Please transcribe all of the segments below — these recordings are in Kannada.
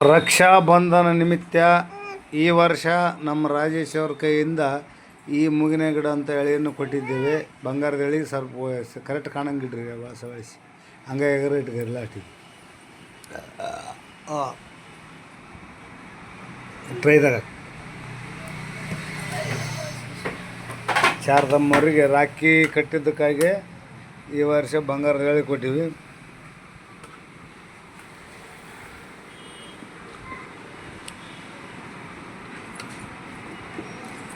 ರಕ್ಷಾಬಂಧನ ನಿಮಿತ್ತ ಈ ವರ್ಷ ನಮ್ಮ ರಾಜೇಶ್ ಅವ್ರ ಕೈಯಿಂದ ಈ ಮುಗಿನ ಗಿಡ ಅಂತ ಎಳೆಯನ್ನು ಕೊಟ್ಟಿದ್ದೇವೆ. ಬಂಗಾರದ ಎಳೆ ಸ್ವಲ್ಪ ಕರೆಕ್ಟ್ ಕಾಣಂಗಿಡ್ರಿ ವಾಸ ವಯಸ್ಸು ಹಂಗೆ ಎಗರ ಇಟ್ಕರಿ ಲಾಸ್ಟಿಗೆ ಟ್ರೈದಾಗ ಶಾರದಮ್ಮವ್ರಿಗೆ ರಾಖಿ ಕಟ್ಟಿದ್ದಕ್ಕಾಗಿ ಈ ವರ್ಷ ಬಂಗಾರದ ಎಳೆ ಕೊಟ್ಟಿವಿ.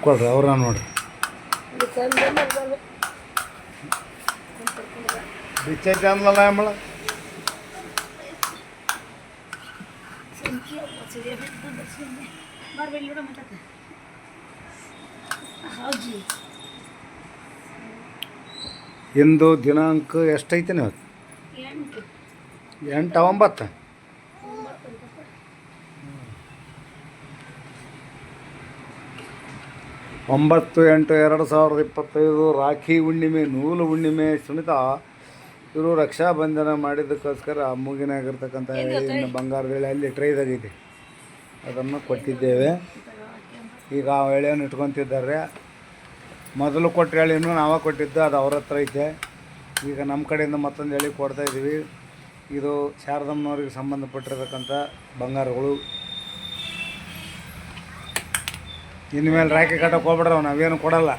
ಕೊಡ್ರಿ ಅವ್ರ ನೋಡ್ರಿ. ಇಂದು ದಿನಾಂಕ ಎಷ್ಟೈತೆ ಎಂಟು ಒಂಬತ್ತು. ಒಂಬತ್ತು ಎಂಟು ಎರಡು ಸಾವಿರದ ಇಪ್ಪತ್ತೈದು ರಾಖಿ ಹುಣ್ಣಿಮೆ ನೂಲು ಹುಣ್ಣಿಮೆ ಸುನಿತ ಇವರು ರಕ್ಷಾಬಂಧನ ಮಾಡಿದ್ದಕ್ಕೋಸ್ಕರ ಮೂಗಿನಾಗಿರ್ತಕ್ಕಂಥ ಬಂಗಾರದ ಎಳೆ ಅಲ್ಲಿ ಟ್ರೈದಾಗಿದೆ ಅದನ್ನು ಕೊಟ್ಟಿದ್ದೇವೆ. ಈಗ ಆ ಎಳೆಯನ್ನು ಇಟ್ಕೊತಿದ್ದಾರೆ. ಮೊದಲು ಕೊಟ್ಟ ಎಳೆಯನ್ನು ನಾವೇ ಕೊಟ್ಟಿದ್ದು ಅದು ಅವ್ರ ಹತ್ರ ಐತೆ. ಈಗ ನಮ್ಮ ಕಡೆಯಿಂದ ಮತ್ತೊಂದು ಎಳೆ ಕೊಡ್ತಾ ಇದ್ದೀವಿ ಇದು ಶಾರದಮ್ಮನವ್ರಿಗೆ ಸಂಬಂಧಪಟ್ಟಿರತಕ್ಕಂಥ ಬಂಗಾರಗಳು. ಇನ್ಮೇಲೆ ರಾಕಿ ಕಟ್ಟಕ್ಕೆ ಹೋಗ್ಬಿಡ್ರವ ನಾವೇನು ಕೊಡಲ್ಲ.